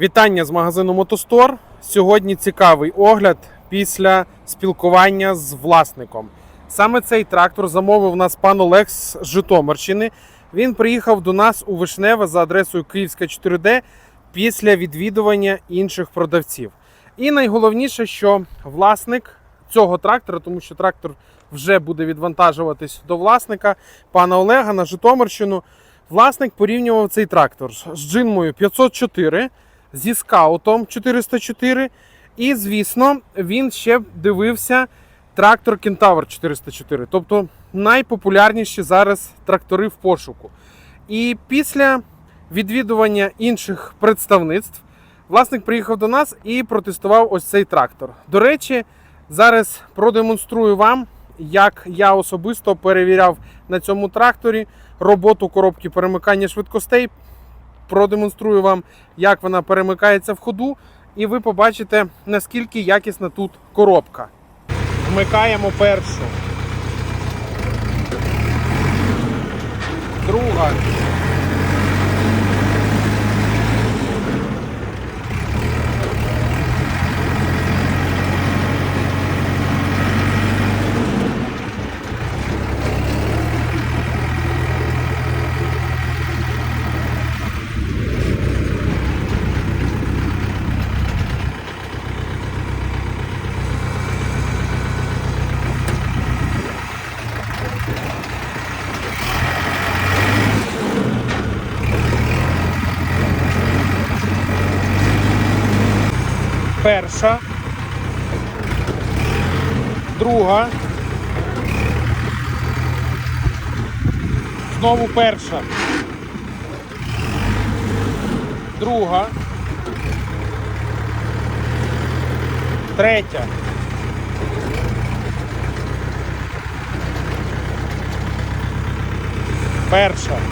Вітання з магазину Мотостор. Сьогодні цікавий огляд після спілкування з власником. Саме цей трактор замовив нас пан Олег з Житомирщини. Він приїхав до нас у Вишневе за адресою Київська 4D після відвідування інших продавців. І найголовніше, що власник цього трактора, тому що трактор вже буде відвантажуватись до власника пана Олега на Житомирщину. Власник порівнював цей трактор з джинмою 504, зі скаутом 404. І, звісно, він ще дивився трактор Кентавр 404, тобто найпопулярніші зараз трактори в пошуку. І після відвідування інших представництв власник приїхав до нас і протестував ось цей трактор. До речі, зараз продемонструю вам, як я особисто перевіряв на цьому тракторі роботу коробки перемикання швидкостей. Продемонструю вам, як вона перемикається в ходу, і ви побачите, наскільки якісна тут коробка. Вмикаємо першу. Друга. Перша. Друга. Знову перша. Друга. Третя. Перша.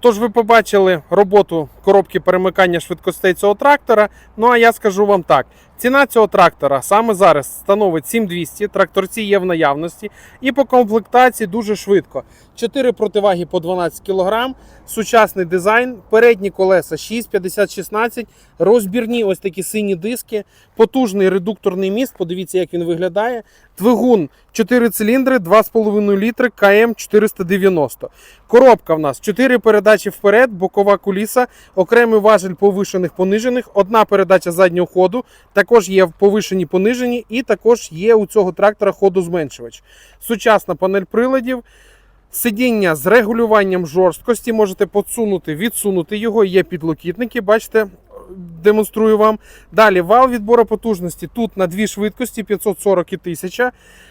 Тож ви побачили роботу коробки перемикання швидкостей цього трактора. Ну а я скажу вам так: ціна цього трактора саме зараз становить 7200, тракторці є в наявності, і по комплектації дуже швидко. 4 противаги по 12 кг, сучасний дизайн, передні колеса 6, 50, 16, розбірні ось такі сині диски, потужний редукторний міст. Подивіться, як він виглядає. Двигун 4 циліндри, 2,5 літри КМ 490. Коробка в нас 4 передачі вперед, бокова куліса, окремий важель повишених понижених, одна передача заднього ходу, також є повишені понижені, і також є у цього трактора ходозменшувач. Сучасна панель приладів. Сидіння з регулюванням жорсткості, можете подсунути, відсунути його. Є підлокітники, бачите, демонструю вам. Далі вал відбору потужності тут на дві швидкості 540 і 1000.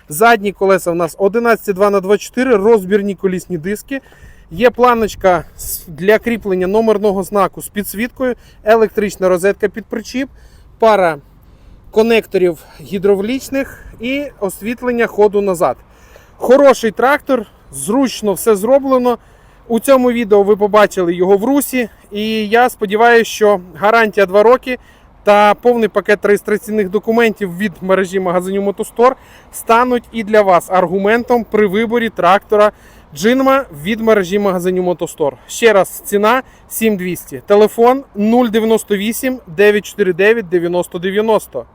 Задні колеса у нас 11,2 на 24 розбірні колісні диски. Є планочка для кріплення номерного знаку з підсвіткою, електрична розетка під причіп, пара конекторів гідравлічних і освітлення ходу назад. Хороший трактор, зручно все зроблено. У цьому відео ви побачили його в русі, і я сподіваюся, що гарантія 2 роки та повний пакет реєстраційних документів від мережі магазинів Мотостор стануть і для вас аргументом при виборі трактора Джинма від мережі магазинів Мотостор. Ще раз, ціна 7200. Телефон 098 949 9090.